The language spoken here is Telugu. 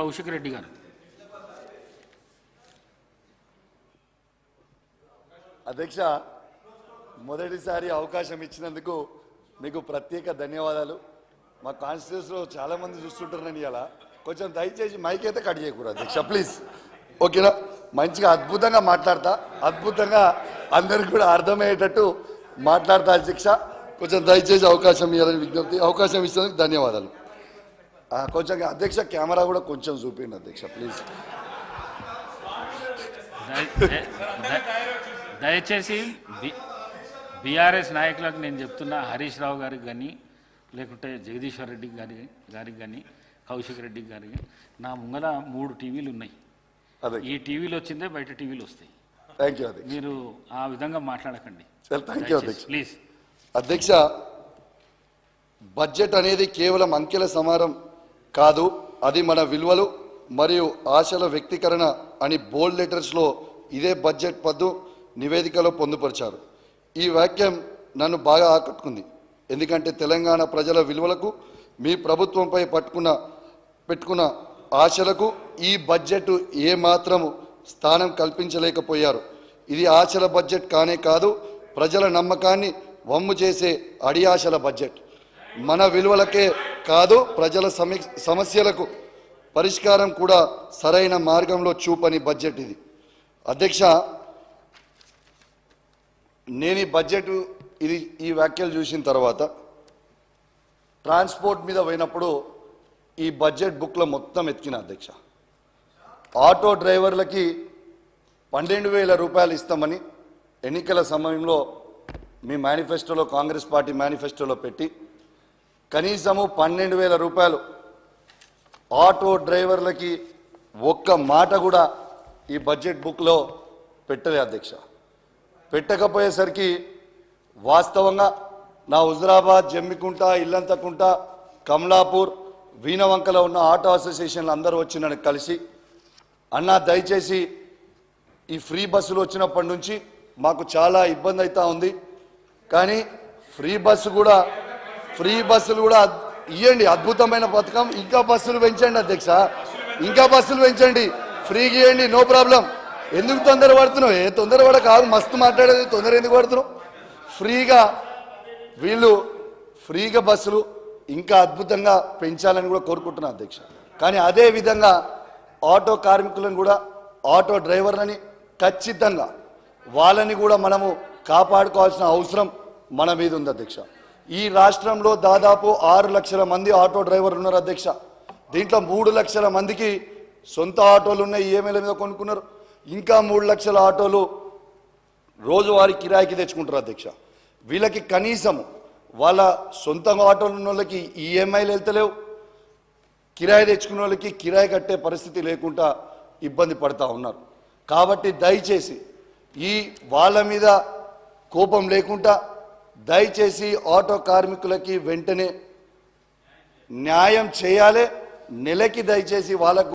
కౌశిక్ రెడ్డి గారు. అధ్యక్ష మొదటిసారి అవకాశం ఇచ్చినందుకు మీకు ప్రత్యేక ధన్యవాదాలు. మా కాన్స్టిట్యూన్స్లో చాలా మంది చూస్తుంటారని ఇలా కొంచెం దయచేసి మైక్ అయితే కట్ చేయకూడదు అధ్యక్ష ప్లీజ్ ఓకేనా మంచిగా అద్భుతంగా మాట్లాడతా. అద్భుతంగా అందరికి కూడా అర్థమయ్యేటట్టు మాట్లాడతా అధ్యక్ష. కొంచెం దయచేసి అవకాశం ఇవ్వాలని విజ్ఞప్తి. అవకాశం ఇచ్చినందుకు ధన్యవాదాలు. కొంచెం అధ్యక్ష కెమెరా కూడా కొంచెం చూపిండి అధ్యక్ష ప్లీజ్ దయ- దయ- దయ- దయచేసి బి బీఆర్ఎస్ నాయకులకు నేను చెప్తున్నా హరీష్ రావు గారికి కానీ లేకుంటే జగదీశ్వర్ రెడ్డి గారి గారికి కానీ కౌశిక్ రెడ్డి గారికి నా ముంగల మూడు టీవీలు ఉన్నాయి. అదే. ఈ టీవీలు వచ్చిందే బయట టీవీలు వస్తాయి. థ్యాంక్ యూ అధ్యక్ష. మీరు ఆ విధంగా మాట్లాడకండి. సార్ థ్యాంక్ యూ అధ్యక్ష. ప్లీజ్ అధ్యక్ష బడ్జెట్ అనేది కేవలం అంకెల సమారం కాదు అది మన విలువలు మరియు ఆశల వ్యక్తీకరణ అని బోల్డ్ లెటర్స్లో ఇదే బడ్జెట్ పద్దు నివేదికలో పొందుపరిచారు. ఈ వాక్యం నన్ను బాగా ఆకట్టుకుంది. ఎందుకంటే తెలంగాణ ప్రజల విలువలకు మీ ప్రభుత్వంపై పట్టుకున్న పెట్టుకున్న ఆశలకు ఈ బడ్జెట్ ఏమాత్రం స్థానం కల్పించలేకపోయారు. ఇది ఆశల బడ్జెట్ కానే కాదు ప్రజల నమ్మకాన్ని వమ్ము చేసే అడియాశల బడ్జెట్. మన విలువలకే కాదు ప్రజల సమస్యలకు పరిష్కారం కూడా సరైన మార్గంలో చూపని బడ్జెట్ ఇది. అధ్యక్ష నేను ఈ బడ్జెట్ ఇది ఈ వ్యాఖ్యలు చూసిన తర్వాత ట్రాన్స్పోర్ట్ మీద పోయినప్పుడు ఈ బడ్జెట్ బుక్లో మొత్తం ఎత్తికిన అధ్యక్ష. ఆటో డ్రైవర్లకి పన్నెండు వేల రూపాయలు ఇస్తామని ఎన్నికల సమయంలో మీ మేనిఫెస్టోలో కాంగ్రెస్ పార్టీ మేనిఫెస్టోలో పెట్టి కనీసము పన్నెండు వేల రూపాయలు. ఆటో డ్రైవర్లకి ఒక్క మాట కూడా ఈ బడ్జెట్ బుక్లో పెట్టలే అధ్యక్ష. పెట్టకపోయేసరికి వాస్తవంగా నా హుజరాబాద్ జమ్మికుంట ఇల్లంతకుంట కమలాపూర్ వీణవంకలో ఉన్న ఆటో అసోసియేషన్లు అందరూ వచ్చి నన్ను కలిసి అన్నా దయచేసి ఈ ఫ్రీ బస్సులు వచ్చినప్పటి నుంచి మాకు చాలా ఇబ్బంది అవుతా ఉంది. కానీ ఫ్రీ బస్సు కూడా ఫ్రీ బస్సులు కూడా ఇవ్వండి అద్భుతమైన పథకం. ఇంకా బస్సులు పెంచండి అధ్యక్ష. ఇంకా బస్సులు పెంచండి. ఫ్రీగా ఇవ్వండి నో ప్రాబ్లం. ఎందుకు తొందర పడుతున్నావు? ఏ తొందర పడ కాదు. మస్తు మాట్లాడేది. తొందర ఎందుకు పడుతున్నావు? ఫ్రీగా వీళ్ళు ఫ్రీగా బస్సులు ఇంకా అద్భుతంగా పెంచాలని కూడా కోరుకుంటున్నాను అధ్యక్ష. కానీ అదే విధంగా ఆటో కార్మికులను కూడా ఆటో డ్రైవర్లని ఖచ్చితంగా వాళ్ళని కూడా మనము కాపాడుకోవాల్సిన అవసరం మన మీద ఉంది అధ్యక్ష. ఈ రాష్ట్రంలో దాదాపు ఆరు లక్షల మంది ఆటో డ్రైవర్లు ఉన్నారు అధ్యక్ష. దీంట్లో మూడు లక్షల మందికి సొంత ఆటోలు ఉన్నాయి ఈఎంఐల మీద కొనుక్కున్నారు. ఇంకా మూడు లక్షల ఆటోలు రోజువారీ కిరాయికి తెచ్చుకుంటారు అధ్యక్ష. వీళ్ళకి కనీసం వాళ్ళ సొంత ఆటోలు ఉన్న వాళ్ళకి ఈఎంఐలు వెళ్తలేవు. కిరాయి తెచ్చుకున్న వాళ్ళకి కిరాయి కట్టే పరిస్థితి లేకుండా ఇబ్బంది పడతా ఉన్నారు. కాబట్టి దయచేసి ఈ వాళ్ళ మీద కోపం లేకుండా దయచేసి ఆటో కార్మికులకి వెంటనే న్యాయం చేయాలి. నెలకి దయచేసి వాళ్ళకు